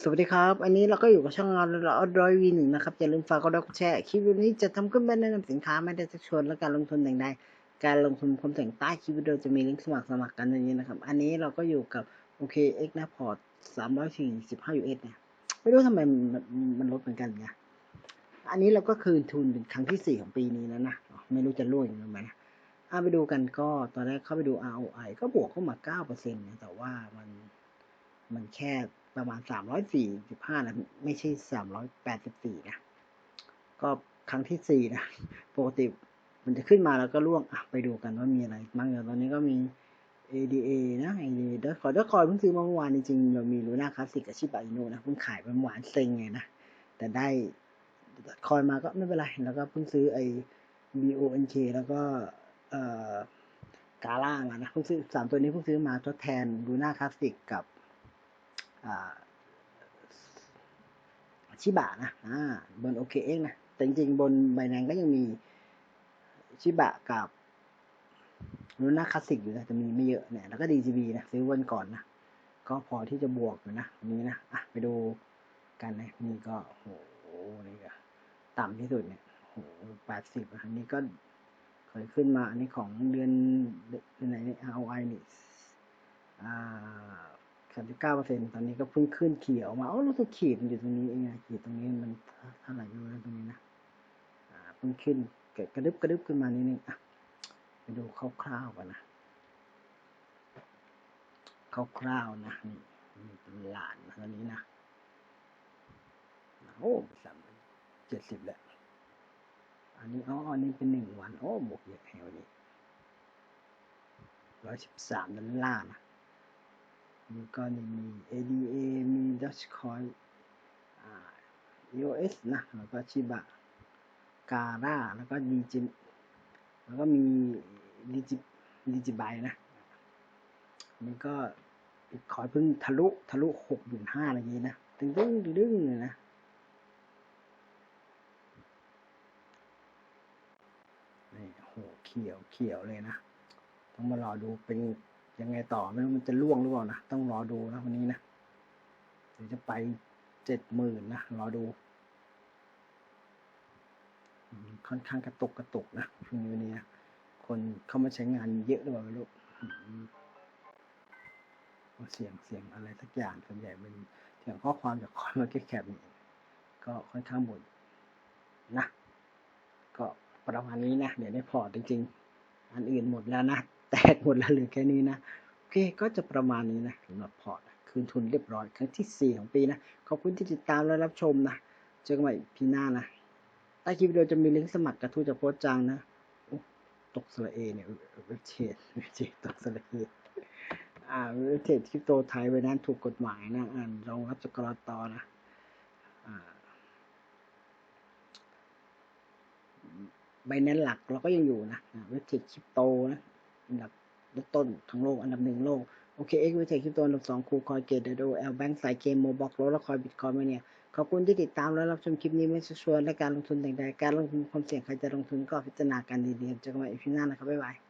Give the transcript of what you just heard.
สวัสดีครับ อันนี้เราก็อยู่กับช่องงานเราร้อยวีหนึ่งนะครับ อย่าลืมฝากกดไลค์กดแชร์ คลิปวิดีโอนี้จะทำขึ้นมาแนะนำสินค้าไม่ได้จะชวนและการลงทุนแต่งใดการลงทุนความเสี่ยงใต้คลิปวิดีโอจะมีลิงก์สมัครสมัครกันในนี้นะครับ อันนี้เราก็อยู่กับโอเคเอ็กนะพอร์ตสามร้อยสี่สิบห้ายูเอสเนี่ย ไม่รู้ทำไมมันลดเหมือนกันไงอันนี้เราก็คืนทุนเป็นครั้งที่สี่ของปีนี้แล้วนะ ไม่รู้จะร่วงยังไงนะเอาไปดูกันก็ตอนแรกเข้าไปดู ROI ก็บวกเข้ามาเก้าเปอร์เซ็นต์นะแต่ว่ามัน มันแค่ประมาณสามร้อยสี่สิบห้านะ ไม่ใช่สามร้อยแปดสิบสี่นะ ก็ครั้งที่สี่นะ ปกติมันจะขึ้นมาแล้วก็ล่วงอะไปดูกันว่ามีอะไรบ้างอย่างตอนนี้ก็มี ADA นะ ADA ดอร์คอยดอคอยเพิ่งซื้อมาเมื่อวานจริงๆเรามีลูน่าคลาสสิกกับชิบะอิโนนะเพิ่งขายไปเมื่อวานเซ็งไงนะ แต่ได้คอยมาก็ไม่เป็นไร แล้วก็เพิ่งซื้อไอ้ BONK แล้วก็เอ่อกาล่ามานะเพิ่งซื้อสามตัวนี้เพิ่งซื้อมาทดแทนลูน่าคลาสสิกกับ ชิบะนะอ่าบนโอเคเองนะแต่จริงๆ บนใบแดงก็ยังมีชิบะกับลูน่าคลาสสิกอยู่นะแต่มีไม่เยอะเนี่ยแล้วก็ DGB นะซื้อวันก่อนนะ ก็พอที่จะบวกอยู่นะนนี้นะอะไปดูกันนะนี่ก็โหนี่ก็ต่ำที่สุดเนี่ยโหแปดสิบอันนี้ก็เคยขึ้นมาอันนี้ของเดือนเดือนไหนเนี่ย ROI นี่อ่า สามสิบเก้าเปอร์เซ็นตอนนี้ก็เพิ่งขึ้นเขีดออกมาโอ้รู้สึกขีดมันอยู่ตรงนี้เองขีดตรงนี้มันเท่าไหร่อยู่นะตรงนี้นะอ่าเพิ่งขึ้นเกิดกระดึบกระดึบขึ้นมานิดนึงอะไปดูคร่าวๆกันนะคร่าวๆนะนี่นี่เป็นหลานนะตอนนี้นะโอ้สามเจ็ดสิบแล้วอันนี้อ๋ออันนี้เป็นหนึ่งวัน โอ้บวกเยอะแฮวนี้ร้อยสิบสามดอลลาร์นะ แล้วก็นี่มี ADA มี Dogecoin EOS นะ แล้วก็ชิบะการ่าแล้วก็ดีจิแล้วก็มีดิจิดิจิบายนะอันก็ขอยเพิ่งทะลุทะลุหกหมื่นห้าอะไรอย่างนี้นะ ตึงตึงตึงตึงเลยนะ นี่โหเขียวเขียวเลยนะ ต้องมารอดูเป็น ยังไงต่อไม่รู้มันจะล่วงหรือเปล่านะ ต้องรอดูนะวันนี้นะเดี๋ยวจะไปเจ็ดหมื่นนะ รอดู ค่อนข้างกระตุกกระตุกนะช่วงนี้วันนี้นะคนเข้ามาใช้งานเยอะหรือเปล่าไม่รู้อืมเสียงเสียงอะไรสักอย่างส่วนใหญ่เป็นเสียงข้อความจากคอนมาแคบนี่ก็ค่อนข้างบ่นนะ ก็ประมาณนี้นะ เดี๋ยวได้พอจริง ๆ อันอื่นหมดแล้วนะ แตกหมดแล้วเหลือแค่นี้นะโอเคก็จะประมาณนี้นะสำหรับพอร์ตคืนทุนเรียบร้อยครั้งที่ 4 ของปีนะ ขอบคุณที่ติดตามและรับชมนะ เจอกันใหม่พีหน้านะใต้คลิปวิดีโอจะมีลิงก์สมัครกระทู้จากโพสต์จังนะตกสระเอเนี่ยเว็บเทรดเว็บเทรดตกสระเออ่าเว็บเทรดคริปโตไทยไว้นั้นถูกกฎหมายนะอ่านรองรับจากกรตนะอ่าใบนั้นหลักเราก็ยังอยู่นะเวทเทคริปโตนะ อันดับต้นทั้งโลก อันดับหนึ่งโลก โอเคเอ็กเวทเทคคริปโตอันดับสองคูคอยเกตเดโดแอลแบงก์สายเกมโมบ็อกโรลและคอยบิตคอยมาเนี่ย ขอบคุณที่ติดตามและรับชมคลิปนี้ไม่ชักชวนและการลงทุนแต่ใดการลงทุนความเสี่ยงใครจะลงทุนก็พิจารณากันดีๆเจอกันใหม่อีพีหน้านะครับบ๊ายบาย